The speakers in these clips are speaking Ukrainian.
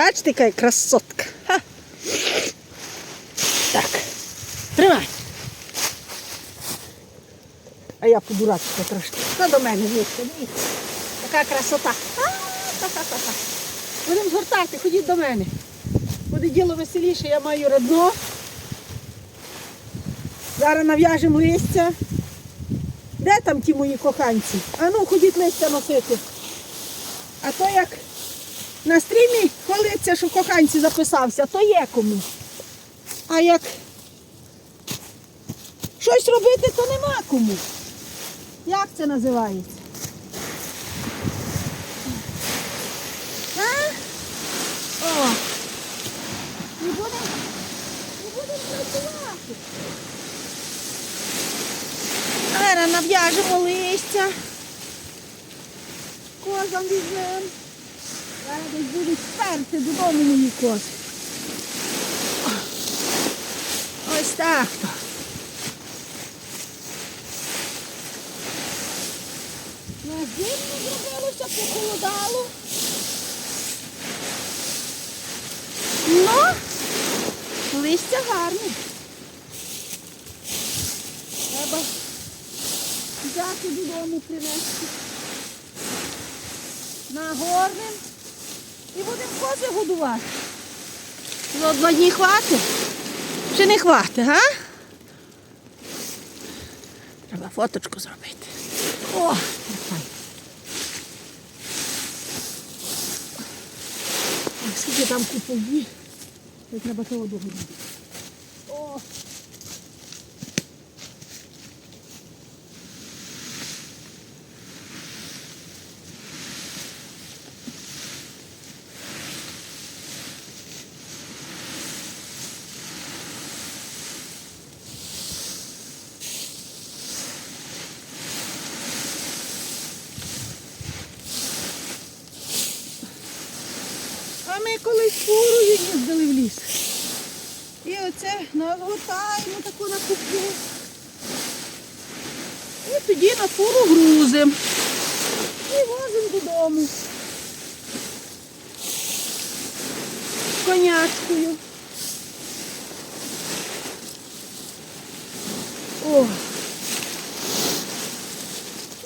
Бачите, яка красотка. Так. Тримай. А я подурачка трошки. Та до мене дивіться. Така красота. Будемо згортати, ходіть до мене. Буде діло веселіше, я маю родно. Зараз нав'яжемо листя. Де там ті мої коханці? А ну, ходіть листя носити. А то як на стрімі хвалиться, що коханці записався, то є кому. А як щось робити, то нема кому. Як це називається? А? О! Не будемо не будемо працювати. Зараз нав'яжемо листя. Козам візьмемо. Десь будуть сперти додому мої кози. Ось так то. На зиму зробилося, похолодало. Ну, листя гарне. Треба взяти додому принести. Нагорнем і будемо кози годувати. За два дні хватить? Чи не хватить, га? Треба фоточку зробити. О. Ой, Скільки там купу треба того догодити. О! А ми колись фурою їздили в ліс. І оце нагортаємо таку на купу. І тоді на фуру грузимо. І возимо додому. Конячкою. О!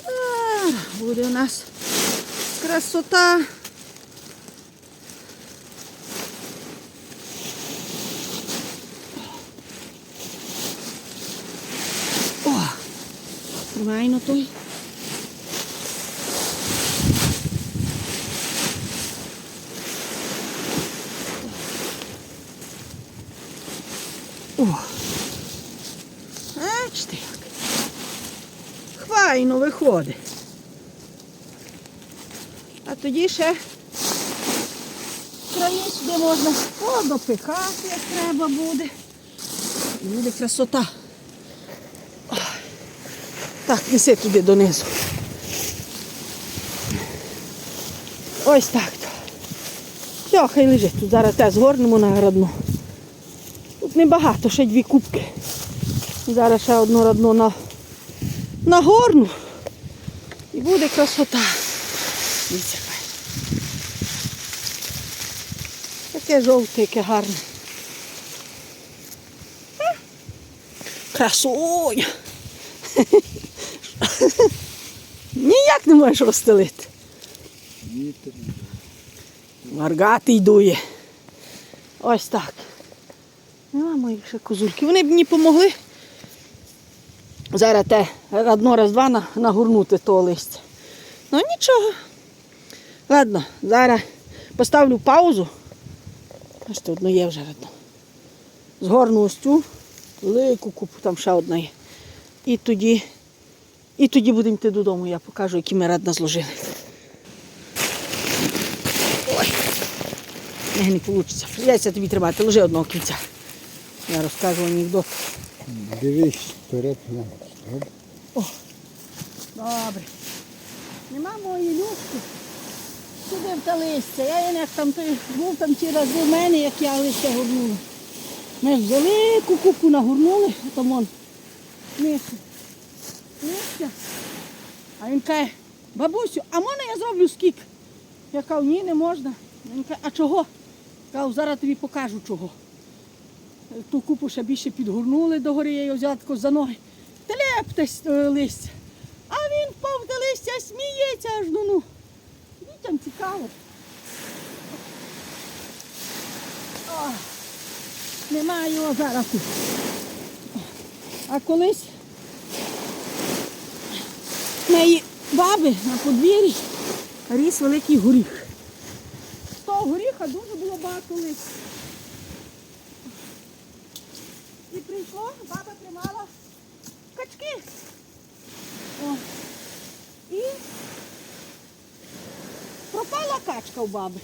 А, буде у нас красота. Тримай на. О! Бачите як. Хвайно виходить. А тоді ще краї сюди можна подопекати, як треба буде. Буде красота. Так, неси туди донизу. Ось так. то. Все, хай лежить. Тут зараз те згорнемо на родну. Тут небагато, ще дві кубки. Зараз ще одну родну на, на горну. І буде красота. Дивіться. Таке жовте, яке гарне. Красуня. Ніяк не можеш розстелити. Маргатий дує. Ось так. Нема моїх ще козульки. Вони б мені помогли. Зараз те одно раз два на- нагорнути того листя. Ну нічого. Ладно, зараз поставлю паузу. Бачите, одно є вже одно. Згорну ось цю, велику купу, там ще одна є. І тоді, і тоді будемо йти додому, я покажу, які ми радно зложили. Ой, не, не вийде. Придеться тобі тримати, лежи одного кінця. Я розкажу анекдот. Дивись вперед. на. Оп. Добре. Нема моєї люшки. Сюди в та листя. Я як там той був там ті рази в мене, як я листя горнула. Ми ж велику купу нагорнули, там он мишу. Листя. А він каже, бабусю, а можна я зроблю скік? Я кажу, ні, не можна. Він каже, а чого? Сказав, зараз тобі покажу чого. Ту купу ще більше підгорнули до гори, я його взяла за ноги. Телептесь е, листя. А він впав до листя, сміється аж ну ну. Дітям цікаво. О, немає його зараз. А колись неї баби на подвір'ї ріс великий горіх. З того горіха дуже було багато листя. І прийшло, баба тримала качки. О. І пропала качка у баби.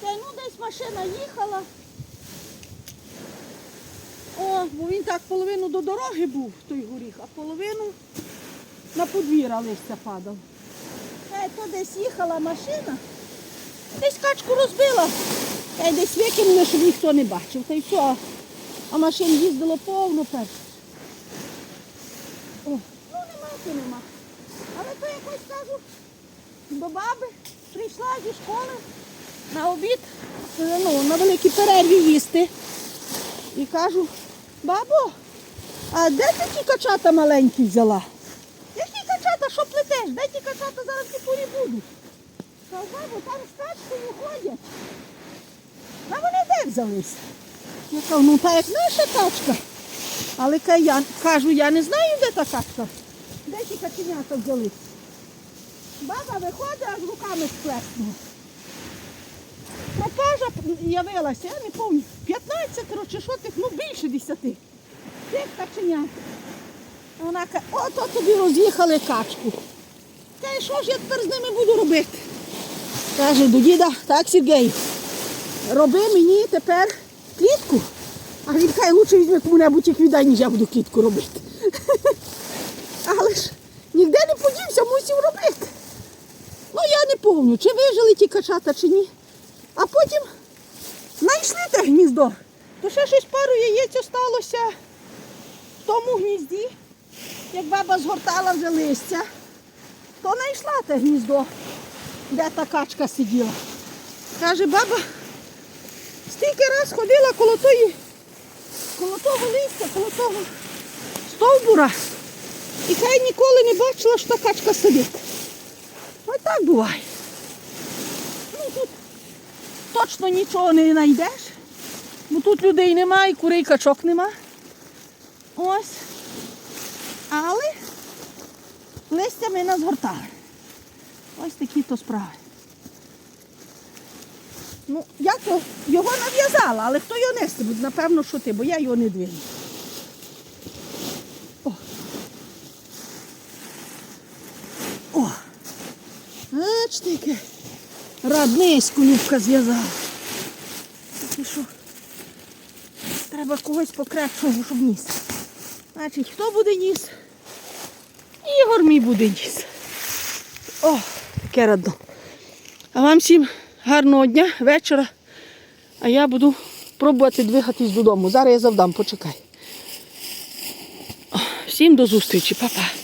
Та ну десь машина їхала. О, бо він так половину до дороги був, той горіх, а половину на подвір'я листя падав. Та то десь їхала машина, десь качку розбила, та й десь викинули, щоб ніхто не бачив. Та й все. А машин їздило повно перше. О, ну нема, то нема. Але то якось кажу, до баби прийшла зі школи на обід, ну, на великій перерві їсти. І кажу, бабо, а де ти ті качата маленькі взяла? Плетеш? Де ті качата зараз ті порі будуть? Кажу, бабо, там з качкою ходять. А вони де взялися? Я кажу, ну та як наша качка. Але я кажу, я не знаю, де та качка. Де ті каченята взялись? Баба виходить, аж руками сплеснула. Пропажа явилася, я не пам'ятаю, 15 чи що тих, ну більше 10. Тих каченят. Вона каже, ото тобі роз'їхали качку. Каже, що ж я тепер з ними буду робити? Каже до діда, так, Сергій, роби мені тепер клітку. А він каже, лучше візьми кому-небудь їх віддай, ніж я буду клітку робити. Але ж ніде не подівся, мусив робити. Ну я не пам'ятаю, чи вижили ті качата, чи ні. А потім знайшли те гніздо. То ще щось пару яєць осталося в тому гнізді, як баба згортала вже листя, то знайшла те гніздо, де та качка сиділа. Каже, баба, стільки раз ходила коло тої, коло того листя, коло того стовбура. І хай ніколи не бачила, що та качка сидить. Ось так буває. Ну, тут точно нічого не знайдеш, бо тут людей немає, курей качок нема. Ось. Але листя ми назгортали. Ось такі то справи. Ну, я то його нав'язала, але хто його нести буде? Напевно, що ти, бо я його не двину. О. О. Бачите, яке радниську Любка зв'язала. Треба когось покрепшого, щоб ніс. Значить, хто буде ніс? Ігор мій буде ніс. О, таке радно. А вам всім гарного дня, вечора. А я буду пробувати двигатись додому. Зараз я завдам, почекай. Всім до зустрічі, па-па.